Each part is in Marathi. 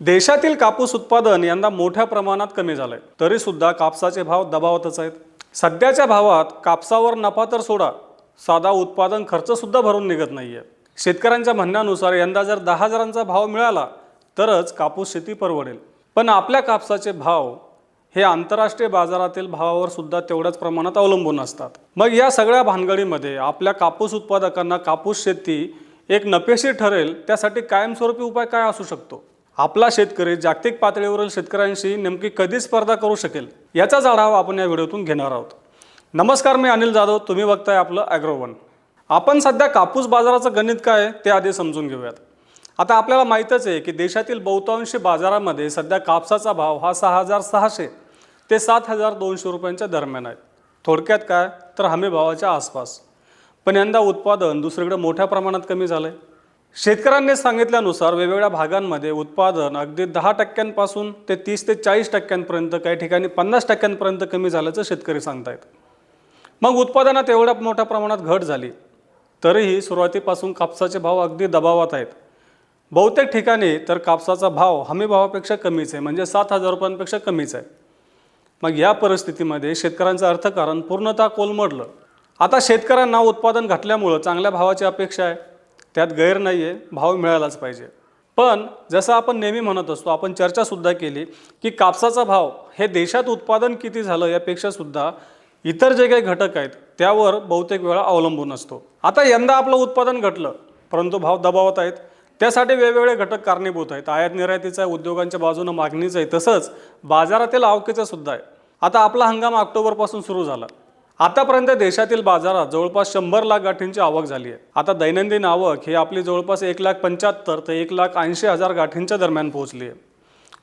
देशातील कापूस उत्पादन यंदा मोठ्या प्रमाणात कमी झालंय. तरी सुद्धा कापसाचे भाव दबावतच आहेत. सध्याच्या भावात कापसावर नफा तर सोडा साधा उत्पादन खर्च सुद्धा भरून निघत नाहीये. शेतकऱ्यांच्या म्हणण्यानुसार यंदा जर दहा हजारांचा भाव मिळाला तरच कापूस शेती परवडेल. पण आपल्या कापसाचे भाव हे आंतरराष्ट्रीय बाजारातील भावावर सुद्धा तेवढ्याच प्रमाणात अवलंबून असतात. मग या सगळ्या भानगडीमध्ये आपल्या कापूस उत्पादकांना कापूस शेती एक नपेशी ठरेल त्यासाठी कायमस्वरूपी उपाय काय असू शकतो? आपला शेतकरी जागतिक पातळीवरील शेतकऱ्यांशी नेमकी कधी स्पर्धा करू शकेल याचाच आढावा आपण या व्हिडिओतून घेणार आहोत. नमस्कार मी अनिल जाधव. तुम्ही बघताय आपलं ॲग्रोवन आपण सध्या कापूस बाजाराचं गणित काय आहे ते आधी समजून घेऊयात. आता आपल्याला माहीतच आहे की देशातील बहुतांशी बाजारामध्ये सध्या कापसाचा भाव हा सहा हजार सहाशे ते सात हजार दोनशे रुपयांच्या दरम्यान आहे. थोडक्यात काय? तर हमी भावाच्या आसपास. पण यंदा उत्पादन दुसरीकडे मोठ्या प्रमाणात कमी झालं आहे शेतकऱ्यांनी सांगितल्यानुसार वेगवेगळ्या भागांमध्ये उत्पादन अगदी दहा टक्क्यांपासून ते तीस ते चाळीस टक्क्यांपर्यंत काही ठिकाणी पन्नास टक्क्यांपर्यंत कमी झाल्याचं शेतकरी सांगतायत. मग उत्पादनात एवढ्या मोठ्या प्रमाणात घट झाली तरीही सुरुवातीपासून कापसाचे भाव अगदी दबावात आहेत. बहुतेक ठिकाणी तर कापसाचा भाव हमी भावापेक्षा कमीच आहे म्हणजे सात हजार रुपयांपेक्षा कमीच आहे. मग या परिस्थितीमध्ये शेतकऱ्यांचं अर्थकारण पूर्णतः कोलमडलं. आता शेतकऱ्यांना उत्पादन घटल्यामुळं चांगल्या भावाची अपेक्षा आहे. त्यात गैर नाही आहे भाव मिळालाच पाहिजे. पण जसं आपण नेहमी म्हणत असतो आपण चर्चासुद्धा केली की कापसाचा भाव हे देशात उत्पादन किती झालं यापेक्षासुद्धा इतर जे काही घटक आहेत त्यावर बहुतेक वेळा अवलंबून असतो. आता यंदा आपलं उत्पादन घटलं परंतु भाव दबावत आहेत. त्यासाठी वेगवेगळे घटक कारणीभूत आहेत. आयात निर्यातीचा आहे उद्योगांच्या बाजूनं मागणीचं आहे तसंच बाजारातील आवकेचं सुद्धा आहे. आता आपला हंगाम ऑक्टोबरपासून सुरू झाला. आतापर्यंत देशातील बाजारात जवळपास शंभर लाख गाठींची आवक झाली आहे. आता दैनंदिन आवक ही आपली जवळपास एक लाख पंच्याहत्तर ते एक लाख ऐंशी हजार गाठींच्या दरम्यान पोहोचली आहे.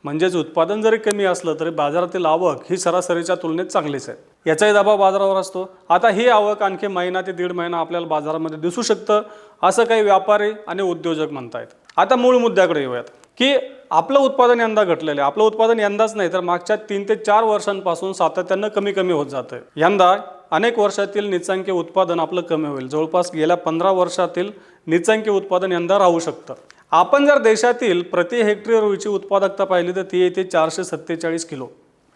म्हणजेच उत्पादन जरी कमी असलं तरी बाजारातील आवक ही सरासरीच्या तुलनेत चांगलीच आहे. याचाही दबाव बाजारावर असतो. आता ही आवक आणखी महिना ते दीड महिना आपल्याला बाजारामध्ये दिसू शकतं असं काही व्यापारी आणि उद्योजक म्हणतायत. आता मूळ मुद्द्याकडे येऊयात. की आपलं उत्पादन यंदा घटलेलं आहे. आपलं उत्पादन यंदाच नाही तर मागच्या तीन ते चार वर्षांपासून सातत्यानं कमी कमी होत जातं यंदा अनेक वर्षातील निचांकी उत्पादन आपलं कमी होईल. जवळपास गेल्या पंधरा वर्षातील निचांकी उत्पादन यंदा राहू शकतं. आपण जर देशातील प्रति हेक्टरी रुईची उत्पादकता पाहिली तर ती येते चारशे सत्तेचाळीस किलो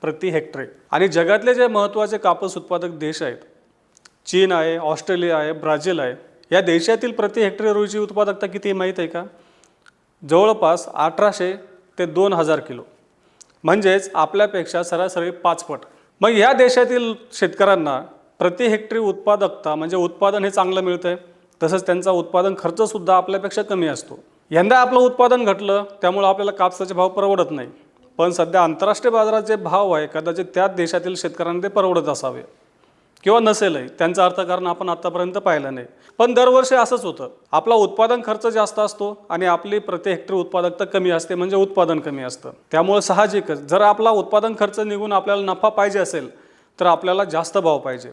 प्रति हेक्टरी. आणि जगातले जे महत्त्वाचे कापूस उत्पादक देश आहेत चीन आहे ऑस्ट्रेलिया आहे ब्राझील आहे या देशातील प्रति हेक्टरी रुईची उत्पादकता किती माहीत आहे का? जवळपास अठराशे ते दोन हजार किलो. म्हणजेच आपल्यापेक्षा सरासरी पाचपट मग या देशातील शेतकऱ्यांना प्रति हेक्टरी उत्पादकता म्हणजे उत्पादन हे चांगलं मिळतं आहे तसंच त्यांचा उत्पादन खर्चसुद्धा आपल्यापेक्षा कमी असतो. यंदा आपलं उत्पादन घटलं त्यामुळं आपल्याला कापसाचे भाव परवडत नाही. पण सध्या आंतरराष्ट्रीय बाजारात जे भाव आहे कदाचित त्याच देशातील शेतकऱ्यांना ते परवडत असावे. किंवा नसेलही त्यांचं अर्थकारण आपण आत्तापर्यंत पाहिलं नाही. पण दरवर्षी असंच होतं. आपला उत्पादन खर्च जास्त असतो आणि आपली प्रति हेक्टरी उत्पादकता कमी असते म्हणजे उत्पादन कमी असतं. त्यामुळे साहजिकच जर आपला उत्पादन खर्च निघून आपल्याला नफा पाहिजे असेल तर आपल्याला जास्त भाव पाहिजे.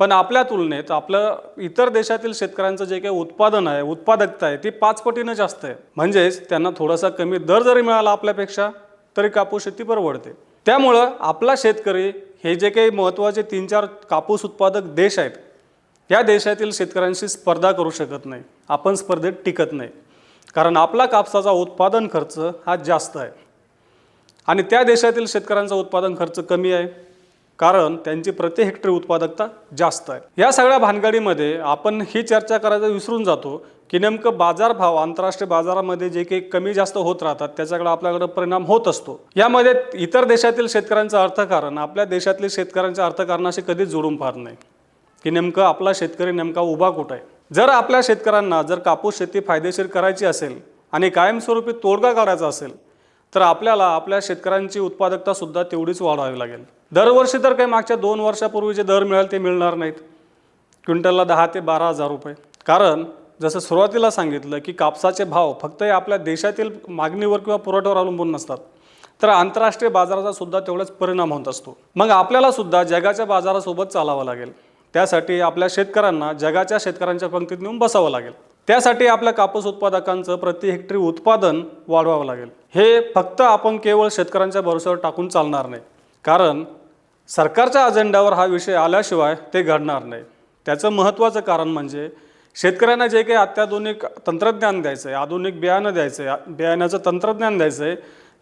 पण आपल्या तुलनेत आपलं इतर देशातील शेतकऱ्यांचं जे काही उत्पादन आहे उत्पादकता आहे ती पाच पटीनं जास्त आहे. म्हणजेच त्यांना थोडासा कमी दर जरी मिळाला आपल्यापेक्षा तरी कापूस शेती परवडते. त्यामुळं आपला शेतकरी हे जे काही महत्त्वाचे तीन चार कापूस उत्पादक देश आहेत या देशातील शेतकऱ्यांशी स्पर्धा करू शकत नाही. आपण स्पर्धेत टिकत नाही. कारण आपला कापसाचा उत्पादन खर्च हा जास्त आहे. आणि त्या देशातील शेतकऱ्यांचा उत्पादन खर्च कमी आहे. कारण त्यांची प्रति हेक्टरी उत्पादकता जास्त आहे. या सगळ्या भानगडीमध्ये आपण ही चर्चा करायचं विसरून जातो की नेमकं बाजारभाव आंतरराष्ट्रीय बाजारामध्ये जे काही कमी जास्त होत राहतात त्याच्याकडे आपल्याकडे परिणाम होत असतो. यामध्ये इतर देशातील शेतकऱ्यांचं अर्थकारण आपल्या देशातील शेतकऱ्यांच्या अर्थकारणाशी कधीच जोडून पाहत नाही. की नेमकं आपला शेतकरी नेमका उभा कुठं आहे? जर आपल्या शेतकऱ्यांना जर कापूस शेती फायदेशीर करायची असेल आणि कायमस्वरूपी तोडगा काढायचा असेल तर आपल्याला आपल्या शेतकऱ्यांची उत्पादकता सुद्धा तेवढीच वाढवावी लागेल. दरवर्षी तर काही मागच्या दोन वर्षापूर्वी जे दर मिळाल ते मिळणार नाहीत. क्विंटलला दहा ते बारा हजार रुपये. कारण जसं सुरुवातीला सांगितलं की कापसाचे भाव फक्त हे आपल्या देशातील मागणीवर किंवा पुरवठ्यावर अवलंबून नसतात. तर आंतरराष्ट्रीय बाजाराचा सुद्धा तेवढाच परिणाम होत असतो. मग आपल्याला सुद्धा जगाच्या बाजारासोबत चालावं लागेल. त्यासाठी आपल्या शेतकऱ्यांना जगाच्या शेतकऱ्यांच्या पंक्तीत नेऊन बसावं लागेल. त्यासाठी आपल्या कापूस उत्पादकांचं प्रति हेक्टरी उत्पादन वाढवावं लागेल. हे फक्त आपण केवळ शेतकऱ्यांच्या भरोश्यावर टाकून चालणार नाही. कारण सरकारच्या अजेंड्यावर हा विषय आल्याशिवाय ते घडणार नाही. त्याचं महत्त्वाचं कारण म्हणजे शेतकऱ्यांना जे काही अत्याधुनिक तंत्रज्ञान द्यायचं आहे आधुनिक बियाणं द्यायचं आहे बियाण्याचं तंत्रज्ञान द्यायचं आहे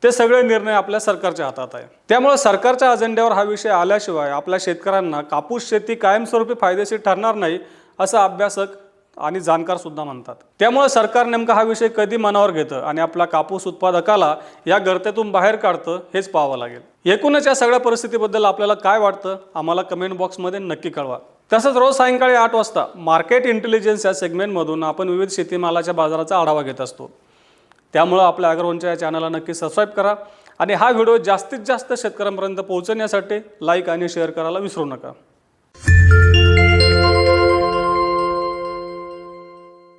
ते सगळे निर्णय आपल्या सरकारच्या हातात आहे. त्यामुळे सरकारच्या अजेंड्यावर हा विषय आल्याशिवाय आपल्या शेतकऱ्यांना कापूस शेती कायमस्वरूपी फायदेशीर ठरणार नाही असं अभ्यासक आणि जाणकारसुद्धा म्हणतात. त्यामुळे सरकार नेमका हा विषय कधी मनावर घेतं आणि आपला कापूस उत्पादकाला या गर्तेतून बाहेर काढतं हेच पाहावं लागेल. एकूणच या सगळ्या परिस्थितीबद्दल आपल्याला काय वाटतं आम्हाला कमेंट बॉक्समध्ये नक्की कळवा. तसंच रोज सायंकाळी आठ वाजता मार्केट इंटेलिजन्स या सेगमेंटमधून आपण विविध शेतीमालाच्या बाजाराचा आढावा घेत असतो. त्यामुळं आपल्या अग्रवनच्या या चॅनलला नक्की सबस्क्राईब करा आणि हा व्हिडिओ जास्तीत जास्त शेतकऱ्यांपर्यंत पोहोचवण्यासाठी लाईक आणि शेअर करायला विसरू नका.